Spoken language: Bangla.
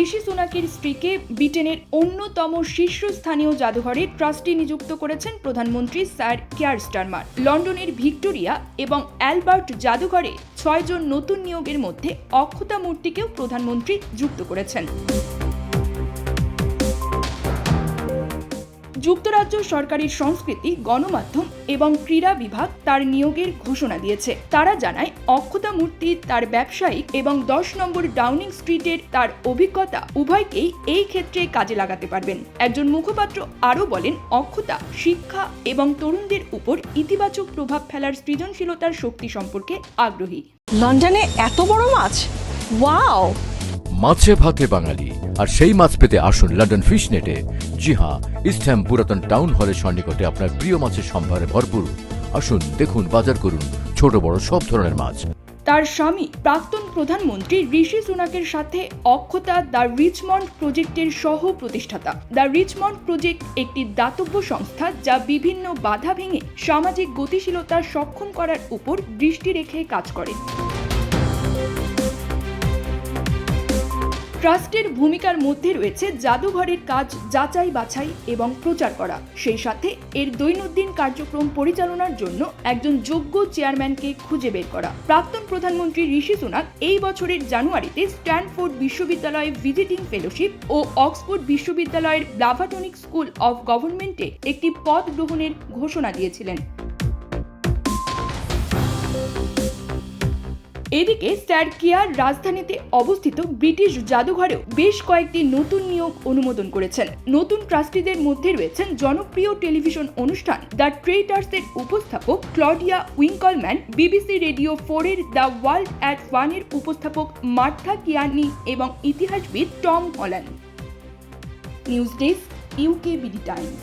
ঋষি সুনাকের স্ত্রীকে ব্রিটেনের অন্যতম শীর্ষস্থানীয় জাদুঘরে ট্রাস্টি নিযুক্ত করেছেন প্রধানমন্ত্রী স্যার কেয়ার স্টারমার। লন্ডনের ভিক্টোরিয়া এবং অ্যালবার্ট জাদুঘরে ছয়জন নতুন নিয়োগের মধ্যে অক্ষতা মূর্তিকেও প্রধানমন্ত্রী যুক্ত করেছেন। যুক্তরাজ্য সরকারের সংস্কৃতি গণমাধ্যম এবং ক্রীড়া বিভাগ তার নিয়োগের ঘোষণা দিয়েছে। তারা জানায় অক্ষতা মূর্তি তার ব্যবসায়িক এবং দশ নম্বর ডাউনিং স্ট্রিটের তার অভিজ্ঞতা উভয়কেই এই ক্ষেত্রে কাজে লাগাতে পারবেন। একজন মুখপাত্র আরও বলেন অক্ষতা শিক্ষা এবং তরুণদের উপর ইতিবাচক প্রভাব ফেলার সৃজনশীলতার শক্তি সম্পর্কে আগ্রহী। লন্ডনে এত বড় মাছ? ওয়াও! মাছে ভাতে বাঙালি আর সেই মাছ পেতে আসুন লন্ডন ফিশ নেটে জি হ্যাঁ ইস্টহ্যাম পুরাতন টাউন হলের সন্নিকটে আপনার প্রিয় মাছের সম্ভারে ভরপুর। আসুন, দেখুন, বাজার করুন, ছোট, বড়, সব ধরনের মাছ। তার স্বামী, প্রাক্তন প্রধানমন্ত্রী ঋষি সুনাকের সাথে অক্ষতা দ্য রিচমন্ড প্রজেক্টের সহ প্রতিষ্ঠাতা দ্য রিচমন্ড প্রজেক্ট একটি দাতব্য সংস্থা যা বিভিন্ন বাধা ভেঙে সামাজিক গতিশীলতা সক্ষম করার উপর দৃষ্টি রেখে কাজ করে। ট্রাস্টের ভূমিকার মধ্যে রয়েছে জাদুঘরের কাজ, যাচাই বাছাই এবং প্রচার করা। সেই সাথে এর দৈনন্দিন কার্যক্রম পরিচালনার জন্য একজন যোগ্য চেয়ারম্যানকে খুঁজে বের করা। প্রাক্তন প্রধানমন্ত্রী ঋষি সুনাক এই বছরের জানুয়ারিতে স্ট্যানফোর্ড বিশ্ববিদ্যালয়ে ভিজিটিং ফেলোশিপ ও অক্সফোর্ড বিশ্ববিদ্যালয়ের ব্লাভাটনিক স্কুল অফ গভর্নমেন্টে একটি পদ গ্রহণের ঘোষণা দিয়েছিলেন। এদিকে স্যার কেয়ার রাজধানীতে অবস্থিত ব্রিটিশ জাদুঘরেও বেশ কয়েকটি নতুন নিয়োগ অনুমোদন করেছেন। নতুন ট্রাস্টিদের মধ্যে রয়েছেন জনপ্রিয় টেলিভিশন অনুষ্ঠান দ্য ট্রেটার্সের উপস্থাপক ক্লডিয়া উইঙ্কলম্যান, বিবিসি রেডিও ফোরের দ্য ওয়ার্ল্ড অ্যাট ওয়ানের উপস্থাপক মার্থা কিয়ানি এবং ইতিহাসবিদ Tom Holland news desk UK BD Times.